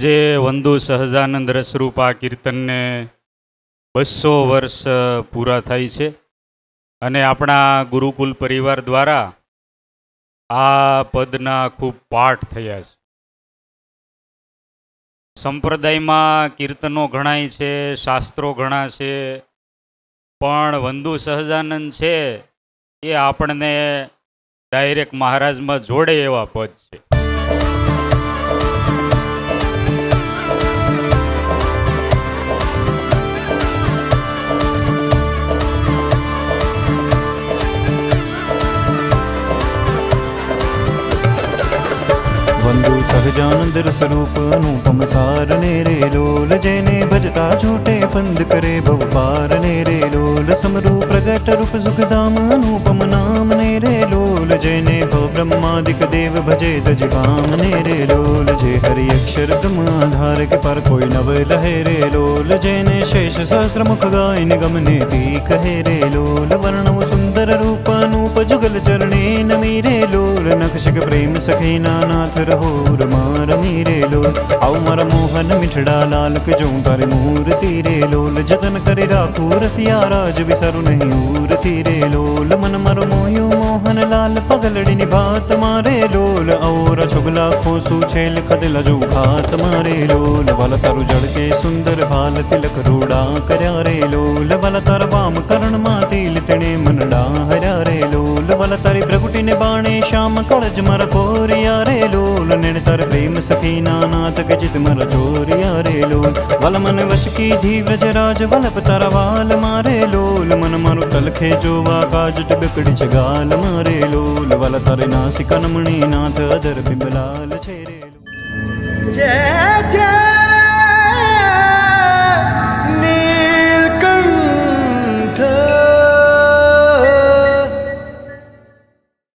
જે વંદુ સહજાનંદ રસરૂપા કીર્તનને બસો વર્ષ પૂરા થાય છે અને આપણા ગુરુકુલ પરિવાર દ્વારા આ પદના ખૂબ પાઠ થયા છે. સંપ્રદાયમાં કીર્તનો ઘણાય છે, શાસ્ત્રો ઘણા છે પણ વંદુ સહજાનંદ છે એ આપણને ડાયરેક્ટ મહારાજમાં જોડે એવા પદ છે. बन्धु सहजानन्द स्वरूप अनुपम सार नेरे लोल जेने भजता झूठे फंद करे भवारे नेरे लोल समरू प्रगट रूप सुखदाम अनुपम नाम नेरे लोल जेने भव ब्रह्मादिक देव भजे तज काम नेरे लोल जे हरि अक्षर ब्रह्म आधार के पर कोई नव लहेरे लोल जेने शेष सहस्र मुख गाय निगम ने गमने कहे रे लोल वर्ण सुंदर रूप अनुप जुगल चरणे નખશક પ્રેમ સખી નાથ રહો રમા રમી રે લોલ આવ મારા મોહન મીઠડા લાલ કે જો તારે મૂર્તિ રે લોલ જતન કરી રાખું રસિયા રાજ વિસરું નહીં ઉરતી રે લોલ મન મારો મોહ્યું મોહન લાલ પગલડી ની ભાત મારે લોલ ઔર છુગલા ખોસું છે ખદલા જો ભાત મારે લોલ વાલ તારું જળકે સુંદર ભાલ તિલક રૂડા કર્યા રે લોલ વાલ તાર વામ કરણમાં તિલ તેણે મનડા હર્યા રે લોલ વાલ તારી श्याम कड़ज मर कोरिया रे लोल निरतर प्रेम सखी नानात गजित मर चोरिया रे लोल। वल मन वश की धी धीवज राज बलप तरवाल मारे लोल। मन मारु तलखे जो वा काज बिकड़ गाल मारे लोल। वल तर नासिकन मणि नाथ अदर बिमलाल छेरे जय जय